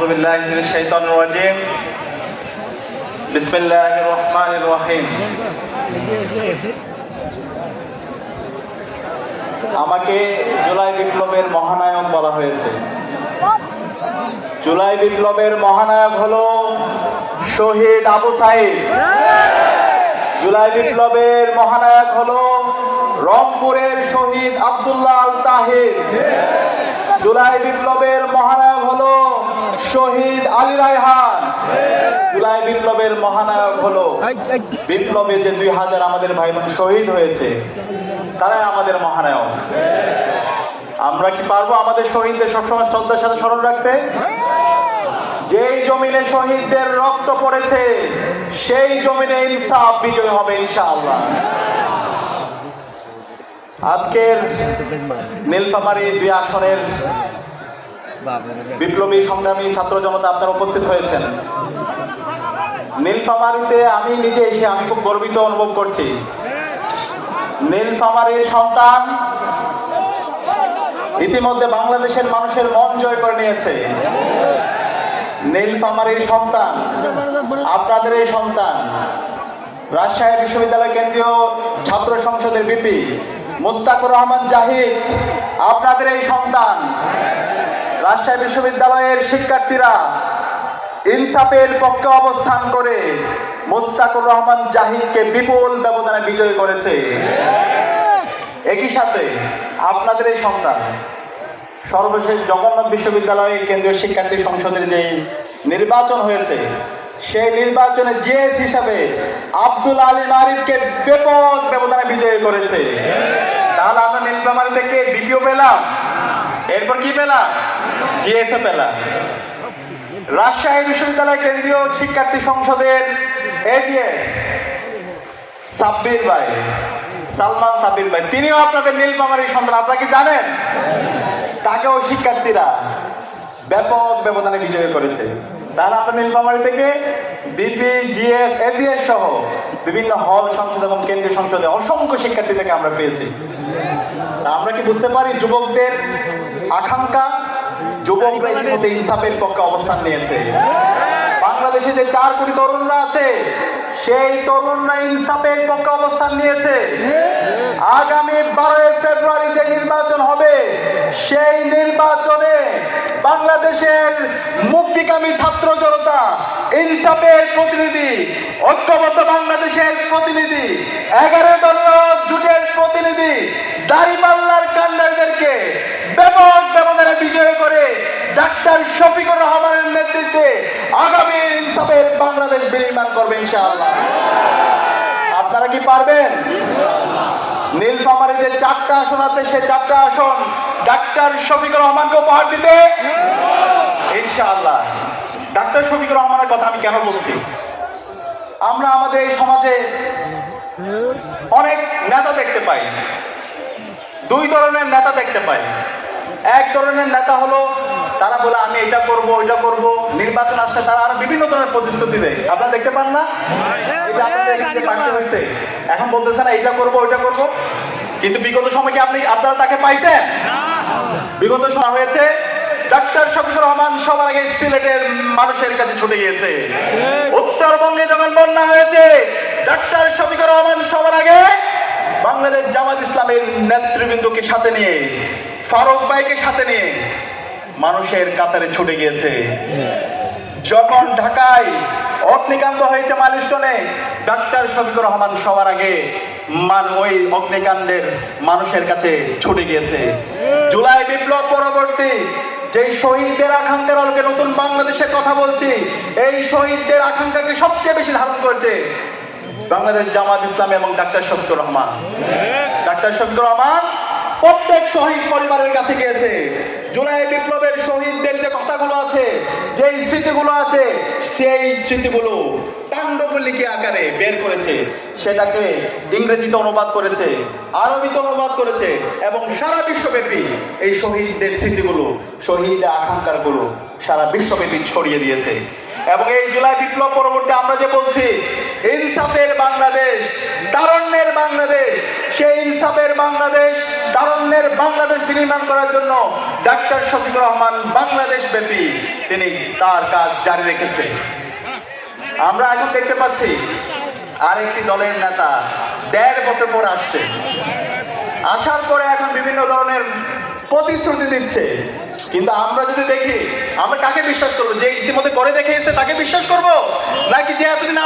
بالله من الشيطان الرجيم بسم الله الرحمن الرحيم আমাকে জুলাই বিপ্লবের মহানায়ক বলা হয়েছে জুলাই বিপ্লবের মহানায়ক হলো শহীদ আবু সাইদ জুলাই বিপ্লবের মহানায়ক হলো রংপুরের শহীদ আব্দুল্লাহ আল তাহির জুলাই বিপ্লবের মহানায়ক হলো শহীদ আলী রায়হান। জুলাই বিপ্লবের মহানায়ক হলো। বিপ্লবে যে দুই হাজার আমাদের ভাই বোন শহীদ হয়েছে তারাই আমাদের মহানায়ক। আমরা কি পারব আমাদের শহীদদের সবসময় শ্রদ্ধার সাথে স্মরণ রাখতে? যেই জমিনে শহীদদের রক্ত পড়েছে সেই জমিনে ইনসাফ বিজয় হবে ইনশাআল্লাহ। আজকের নীলফামারী দুই আসনের বিপ্লবী সংগ্রামী ছাত্র জনতা আপনারা উপস্থিত হয়েছেন। নীলফামারীতে আমি নিজে এসে আমি খুব গর্বিত অনুভব করছি। নীলফামারীর সন্তান ইতিমধ্যে বাংলাদেশের মানুষের মন জয় করে নিয়েছে। নীলফামারীর সন্তান, আপনাদের এই সন্তান, রাজশাহী বিশ্ববিদ্যালয় কেন্দ্রীয় ছাত্র সংসদের বিপি মুস্তাকুর রহমান জাহিদ, আপনাদের এই সন্তান। রাজশাহী বিশ্ববিদ্যালয়ের শিক্ষার্থীরা ইনসাফের পক্ষে অবস্থান করে মোস্তাকুর রহমান জাহিদকে বিপুল ব্যবধানে বিজয় করেছে। একই সাথে আপনাদের এই সন্তান সর্বশেষ জগন্নাথ বিশ্ববিদ্যালয় কেন্দ্রীয় শিক্ষার্থী সংসদের যে নির্বাচন হয়েছে, সেই নির্বাচনে জেএস হিসাবে আব্দুল আলী মারিফকে ব্যাপক ব্যবধানে বিজয়ী করেছে। তাহলে আমরা নীলফামারী থেকে দ্বিতীয় পেলাম। এরপর কি পেলাম জিএসএ পেলাম রাজশাহী বিশ্ববিদ্যালয় কেন্দ্রীয় শিক্ষার্থী সংসদের এজিএস সাব্বির ভাই, সালমান সাব্বির ভাই। তিনিও আপনাদের নীলফামারীর সন্তান, আপনারা কি জানেন? তাকেও শিক্ষার্থীরা ব্যাপক ব্যবধানে বিজয় করেছে। তাহলে আমরা নীলফামারী থেকে বিপি, জিএস, এজিএস সহ বিভিন্ন হল সংসদ এবং কেন্দ্রীয় সংসদে অসংখ্য শিক্ষার্থী থেকে আমরা পেয়েছি। আমরা কি বুঝতে পারি? যুবকদের আকাঙ্ক্ষা যুবকরা ইতিমধ্যে ইনসাফের পক্ষে অবস্থান নিয়েছে। বাংলাদেশে যে চার কোটি তরুণরা আছে, সেই তরুণরা ইনসাফের পক্ষে অবস্থান নিয়েছে। আগামী বারোই ফেব্রুয়ারি যে নির্বাচন হবে, সেই নির্বাচনে বাংলাদেশের মুক্তিকামী ছাত্র জনতা, ইনসাফের প্রতিনিধি, ঐক্যবদ্ধ বাংলাদেশের প্রতিনিধি, এগারো দলীয় জুটের প্রতিনিধি দাড়িপাল্লার কান্ডারদেরকে ব্যাপক ব্যবধানে বিজয় করে ডাক্তার শফিকুর রহমানের নেতৃত্বে আগামী ইনসাফের বাংলাদেশ বিনির্মাণ করবে ইনশাআল্লাহ। আপনারা কি পারবেন? নীলফামারী যে চারটা আসন আছে সেই চারটা আসন ডাক্তার শফিকুর রহমানকে উপহার দিতে? ইনশাআল্লাহ। ডাক্তার শফিকুর রহমানের কথা আমি কেন বলছি? আমরা আমাদের এই সমাজে অনেক নেতা দেখতে পাই। দুই ধরনের নেতা দেখতে পাই। এক ধরনের নেতা হলো তারা বলে আমি এটা করব ওইটা করব। নির্বাচন আসলে তারা আরও বিভিন্ন ধরনের প্রতিশ্রুতি দেয়। আপনারা দেখতে পান না? আপনাদের এখানে হয়েছে এখন বলতেছে না এটা করব ওইটা করব। কিন্তু বিগত সময় কি আপনি আপনারা তাকে পাইছেন? বিগত সময় হয়েছে ডাক্তার শফিকুর রহমান সবার আগে সিলেটের মানুষের কাছে ছুটে গিয়েছে। উত্তরবঙ্গে যখন বন্যা হয়েছে ডাক্তার শফিকুর রহমান সবার আগে বাংলাদেশ জামাত ইসলামের নেতৃবৃন্দকে সাথে নিয়ে ফারুক ভাইকে সাথে নিয়ে মানুষের কাতারে ছুটে গিয়েছে। যখন ঢাকায় অগ্নিকাণ্ড হয়েছে মালিস্টনে ডাক্তার শফিকুর রহমান সবার আগে মান ওই অগ্নিকাণ্ডের মানুষের কাছে ছুটে গিয়েছে। জুলাই বিপ্লব পরবর্তী, যেই শহীদদের আকাঙ্ক্ষার আলোকে নতুন বাংলাদেশের কথা বলছি, এই শহীদদের আকাঙ্ক্ষাকে সবচেয়ে বেশি ধারণ করেছে বাংলাদেশ জামাত ইসলাম এবং ডাক্তার শফিকুর রহমান। ডাক্তার শফিকুর রহমান প্রত্যেক শহীদ পরিবারের কাছে গিয়েছে। জুলাই বিপ্লবের শহীদদের যে কথাগুলো আছে যে স্মৃতিগুলো আছে, সেই স্মৃতিগুলো পাণ্ডবলিপি আকারে বের করেছে। সেটাকে ইংরেজিতে অনুবাদ করেছে, আরবিতে অনুবাদ করেছে এবং সারা বিশ্বব্যাপী এই শহীদদের স্মৃতিগুলো শহীদদের আকাঙ্ক্ষাগুলো সারা বিশ্বব্যাপী ছড়িয়ে দিয়েছে। এবং এই জুলাই বিপ্লব পরবর্তী আমরা যে বলছি, ইনসাফের বাংলাদেশ, তারণ্যের বাংলাদেশ সেই ইনসাফ ইনসাফের বাংলাদেশ তারণ্যের বাংলাদেশ বিনির্মাণ করার জন্য ডাক্তার শফিকুর রহমান বাংলাদেশ ব্যাপী তিনি তার কাজ জারি রেখেছে আমরা এখন দেখতে পাচ্ছি আরেকটি দলের নেতা দেড় বছর পর আসছে। আসার পরে এখন বিভিন্ন ধরনের প্রতিশ্রুতি দিচ্ছে। কিন্তু আমরা যদি দেখি, আমরা কাকে বিশ্বাস করব? যে ইতিমধ্যে করে দেখিয়েছে, তাকে বিশ্বাস করব? নাকি যে এতদিন